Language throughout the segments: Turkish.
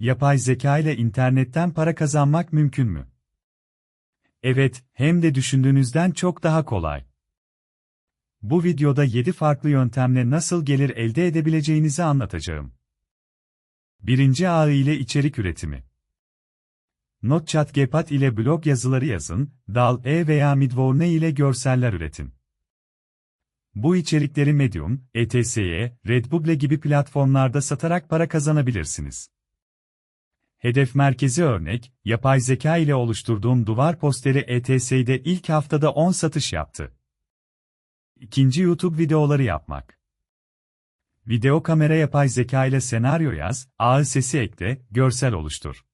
Yapay zeka ile internetten para kazanmak mümkün mü? Evet, hem de düşündüğünüzden çok daha kolay. Bu videoda 7 farklı yöntemle nasıl gelir elde edebileceğinizi anlatacağım. Birinci ağı ile içerik üretimi. Notchat Gepard ile blog yazıları yazın, DAL-E veya Midjourney ile görseller üretin. Bu içerikleri Medium, ETS'ye, Redbubble gibi platformlarda satarak para kazanabilirsiniz. Hedef merkezi örnek, yapay zeka ile oluşturduğum duvar posteri ETS'de ilk haftada 10 satış yaptı. İkinci YouTube videoları yapmak. Video kamera yapay zeka ile senaryo yaz, ağ sesi ekle, görsel oluştur.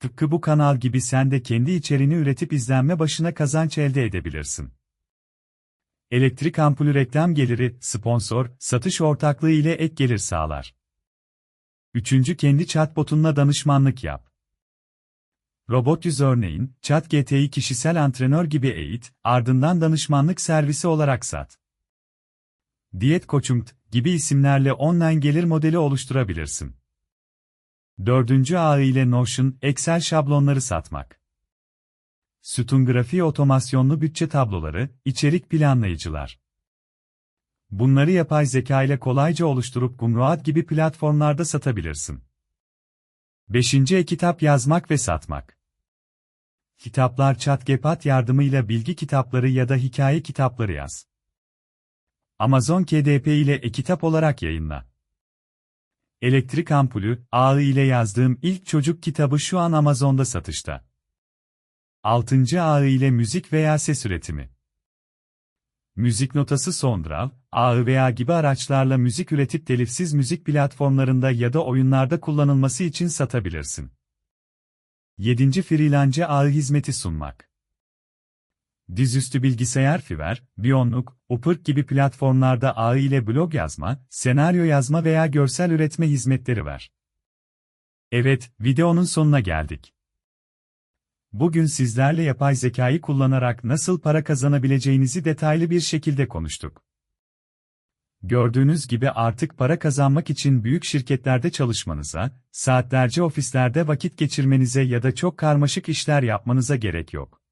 Tıpkı bu kanal gibi sen de kendi içeriğini üretip izlenme başına kazanç elde edebilirsin. Elektrik ampulü reklam geliri, sponsor, satış ortaklığı ile ek gelir sağlar. Üçüncü kendi chatbotunla danışmanlık yap. Robot yüz örneğin, ChatGT'yi kişisel antrenör gibi eğit, ardından danışmanlık servisi olarak sat. Diyet Coaching gibi isimlerle online gelir modeli oluşturabilirsin. Dördüncü ağı ile Notion, Excel şablonları satmak. Sütun grafiği otomasyonlu bütçe tabloları, içerik planlayıcılar. Bunları yapay zeka ile kolayca oluşturup Gumroad gibi platformlarda satabilirsin. 5. E-kitap yazmak ve satmak. Kitaplar ChatGPT yardımıyla bilgi kitapları ya da hikaye kitapları yaz. Amazon KDP ile e-kitap olarak yayınla. Elektrik ampulü, ağı ile yazdığım ilk çocuk kitabı şu an Amazon'da satışta. 6. ağı ile müzik veya ses üretimi. Müzik notası Sondrav, ağı veya gibi araçlarla müzik üretip telifsiz müzik platformlarında ya da oyunlarda kullanılması için satabilirsin. 7. Freelance ağı hizmeti sunmak. Dizüstü bilgisayar fiver, Biyonluk, Upwork gibi platformlarda ağı ile blog yazma, senaryo yazma veya görsel üretme hizmetleri ver. Evet, videonun sonuna geldik. Bugün sizlerle yapay zekayı kullanarak nasıl para kazanabileceğinizi detaylı bir şekilde konuştuk. Gördüğünüz gibi artık para kazanmak için büyük şirketlerde çalışmanıza, saatlerce ofislerde vakit geçirmenize ya da çok karmaşık işler yapmanıza gerek yok.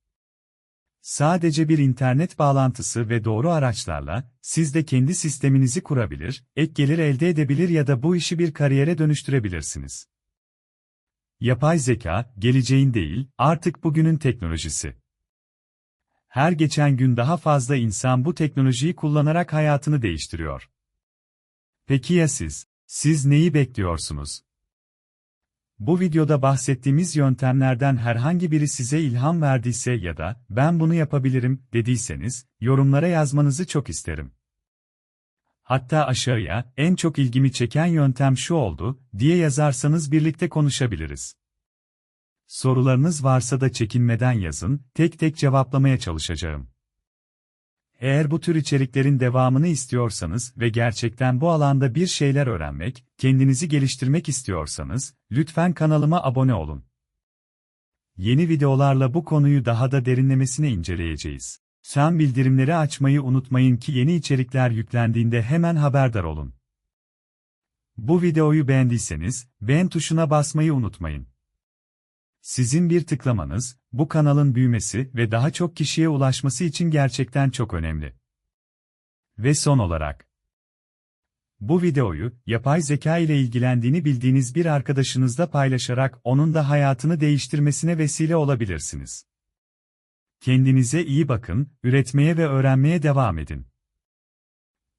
Sadece bir internet bağlantısı ve doğru araçlarla, siz de kendi sisteminizi kurabilir, ek gelir elde edebilir ya da bu işi bir kariyere dönüştürebilirsiniz. Yapay zeka, geleceğin değil, artık bugünün teknolojisi. Her geçen gün daha fazla insan bu teknolojiyi kullanarak hayatını değiştiriyor. Peki ya siz? Siz neyi bekliyorsunuz? Bu videoda bahsettiğimiz yöntemlerden herhangi biri size ilham verdiyse ya da ben bunu yapabilirim dediyseniz yorumlara yazmanızı çok isterim. Hatta aşağıya en çok ilgimi çeken yöntem şu oldu diye yazarsanız birlikte konuşabiliriz. Sorularınız varsa da çekinmeden yazın, tek tek cevaplamaya çalışacağım. Eğer bu tür içeriklerin devamını istiyorsanız ve gerçekten bu alanda bir şeyler öğrenmek, kendinizi geliştirmek istiyorsanız, lütfen kanalıma abone olun. Yeni videolarla bu konuyu daha da derinlemesine inceleyeceğiz. Sen bildirimleri açmayı unutmayın ki yeni içerikler yüklendiğinde hemen haberdar olun. Bu videoyu beğendiyseniz, beğen tuşuna basmayı unutmayın. Sizin bir tıklamanız, bu kanalın büyümesi ve daha çok kişiye ulaşması için gerçekten çok önemli. Ve son olarak, bu videoyu, yapay zeka ile ilgilendiğini bildiğiniz bir arkadaşınızla paylaşarak onun da hayatını değiştirmesine vesile olabilirsiniz. Kendinize iyi bakın, üretmeye ve öğrenmeye devam edin.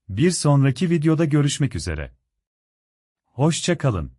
Bir sonraki videoda görüşmek üzere. Hoşça kalın.